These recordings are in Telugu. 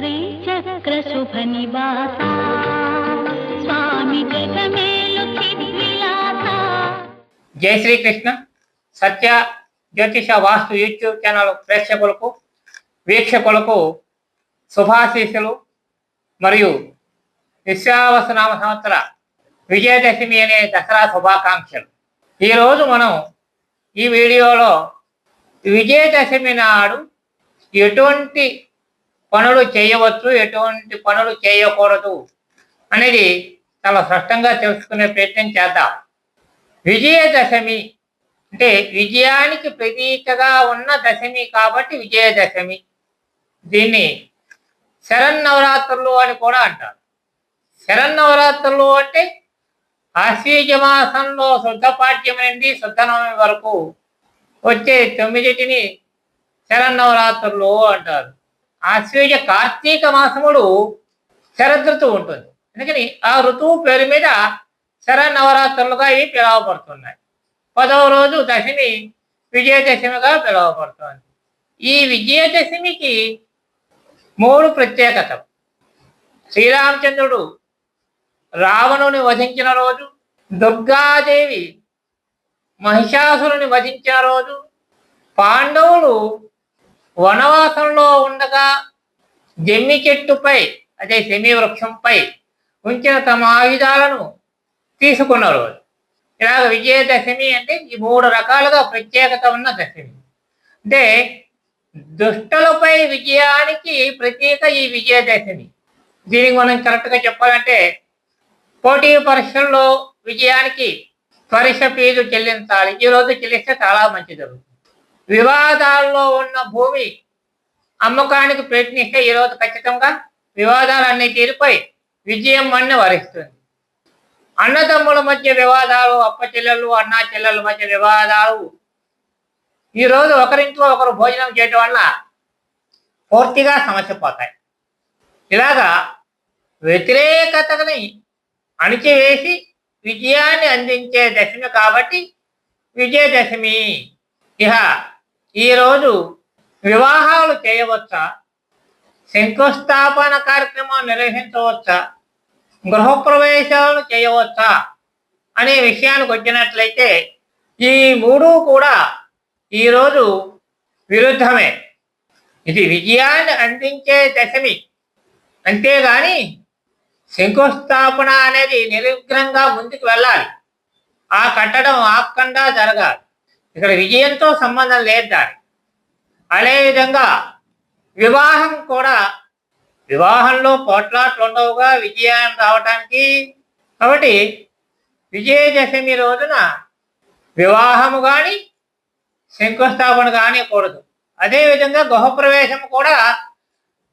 శ్రీచక్ర శుభ నివాస స్వామి జై శ్రీకృష్ణ. సత్య జ్యోతిష వాస్తు యూట్యూబ్ ఛానల్ ప్రేక్షకులకు వీక్షకులకు శుభాశీస్సులు మరియు విశ్వావసనామ సంవత్సర విజయదశమి అనే దసరా శుభాకాంక్షలు. ఈరోజు మనం ఈ వీడియోలో విజయదశమి నాడు ఎటువంటి పనులు చేయవచ్చు ఎటువంటి పనులు చేయకూడదు అనేది చాలా స్పష్టంగా తెలుసుకునే ప్రయత్నం చేద్దాం. విజయదశమి అంటే విజయానికి ప్రతీకగా ఉన్న దశమి కాబట్టి విజయదశమి. దీన్ని శరన్నవరాత్రులు అని కూడా అంటారు. శరన్నవరాత్రులు అంటే ఆశ్వీజ మాసంలో శుద్ధ పాఠ్యం నుండి శుద్ధ నవమి వరకు వచ్చే తొమ్మిదిటిని శరన్నవరాత్రులు అంటారు. ఆశ్వీజ కార్తీక మాసముడు శరదృతువు ఉంటుంది. అందుకని ఆ ఋతువు పేరు మీద శరన్నవరాత్రులుగా ఇవి పిలువబడుతున్నాయి. పదవ రోజు దశమి విజయదశమిగా పిలువబడుతుంది. ఈ విజయదశమికి మూడు ప్రత్యేకత శ్రీరామచంద్రుడు రావణుని వధించిన రోజు దుర్గాదేవి మహిషాసురుని వధించిన రోజు పాండవులు వనవాసంలో ఉండగా జమ్మి చెట్టుపై అదే సెమీ వృక్షంపై ఉంచిన తమ ఆయుధాలను తీసుకున్న రోజు ఇలాగ విజయదశమి అంటే ఈ మూడు రకాలుగా ప్రత్యేకత ఉన్న దశమి. అంటే దుష్టలపై విజయానికి ప్రత్యేక ఈ విజయదశమి. దీనికి మనం కరెక్ట్గా చెప్పాలంటే పోటీ పరీక్షల్లో విజయానికి పరీక్ష ఫీజు చెల్లించాలి. ఈ రోజు చెల్లిస్తే చాలా మంచి జరుగుతుంది వివాదాల్లో ఉన్న భూమి అమ్మకానికి ప్రయత్నిస్తే ఈ రోజు ఖచ్చితంగా వివాదాలన్నీ తీరిపోయి విజయం అన్ని వరిస్తుంది. అన్నదమ్ముల మధ్య వివాదాలు అప్ప చెల్లెళ్ళు అన్నా చెల్లెల మధ్య వివాదాలు. ఈరోజు ఒకరింట్లో ఒకరు భోజనం చేయటం వల్ల పూర్తిగా సమస్య పోతాయి. ఇలాగా వ్యతిరేకతని అణిచివేసి విజయాన్ని అందించే దశమి కాబట్టి విజయదశమి. ఇహ ఈరోజు వివాహాలు చేయవచ్చా? శంకుస్థాపన కార్యక్రమం నిర్వహించవచ్చా? గృహప్రవేశాలు చేయవచ్చా? అనే విషయానికి వచ్చినట్లయితే ఈ మూడు కూడా ఈరోజు విరుద్ధమే. ఇది విజయాన్ని అందించే దశమి. అంతేగాని శంకుస్థాపన అనేది నిర్విఘ్నంగా ముందుకు వెళ్ళాలి. ఆ కట్టడం ఆకుండా జరగాలి. ఇక్కడ విజయంతో సంబంధం లేదు దాని అదేవిధంగా వివాహం కూడా వివాహంలో పోట్లాట్లు ఉండవుగా విజయం రావటానికి. కాబట్టి విజయదశమి రోజున వివాహము కానీ శంకుస్థాపన కానీ కూడదు. అదేవిధంగా గృహప్రవేశం కూడా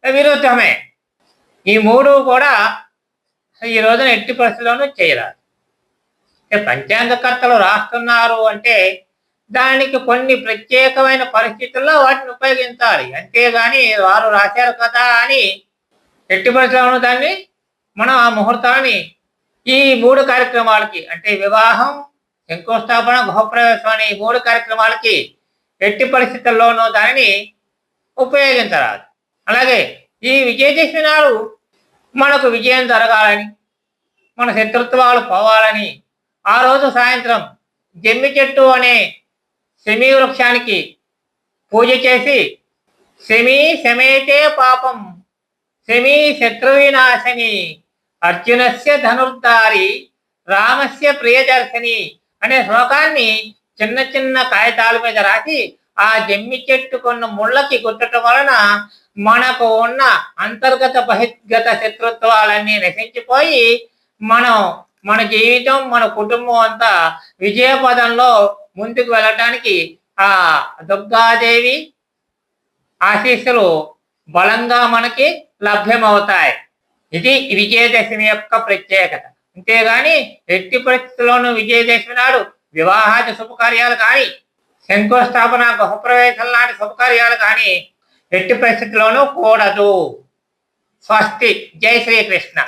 విరుద్ధమే. ఈ మూడు కూడా ఈ రోజున ఎట్టి పరిస్థితుల్లోనూ చేయరాదు. పంచాంగకర్తలు రాస్తున్నారు అంటే దానికి కొన్ని ప్రత్యేకమైన పరిస్థితుల్లో వాటిని ఉపయోగించాలి. అంతేగాని వారు రాశారు కదా అని ఎట్టి పరిస్థితుల్లోనూ దాన్ని మనం ఆ ముహూర్తాన్ని ఈ మూడు కార్యక్రమాలకి అంటే వివాహం శంకుస్థాపన గృహప్రవేశం అనే ఈ మూడు కార్యక్రమాలకి ఎట్టి పరిస్థితుల్లోనూ దానిని ఉపయోగించరాదు. అలాగే ఈ విజయదశమి నాడు మనకు విజయం జరగాలని మన శత్రుత్వాలు పోవాలని ఆ రోజు సాయంత్రం జమ్మి చెట్టు అనే శమీ వృక్షానికి పూజ చేసి శమీ శమేతే పాపం శమీ శత్రువినాశని అర్జునస్య ధనుర్ధారి రామస్య ప్రియదర్శిని అనే శ్లోకాన్ని చిన్న చిన్న కాగితాల మీద రాసి ఆ జమ్మి చెట్టుకున్న ముళ్ళకి గుట్టడం వలన మనకు ఉన్న అంతర్గత బహిర్గత శత్రుత్వాలన్నీ నశించిపోయి మనం మన జీవితం మన కుటుంబం అంతా విజయపదంలో ముందుకు వెళ్ళటానికి ఆ దుర్గాదేవి ఆశీస్సులు బలంగా మనకి లభ్యమవుతాయి. ఇది విజయదశమి యొక్క ప్రత్యేకత. అంతేగాని ఎట్టి పరిస్థితుల్లోనూ విజయదశమి నాడు వివాహాది శుభకార్యాలు కానీ శంకుస్థాపన గృహప్రవేశం లాంటి శుభకార్యాలు కానీ ఎట్టి పరిస్థితుల్లోనూ కూడదు. స్వస్తి. జై శ్రీకృష్ణ.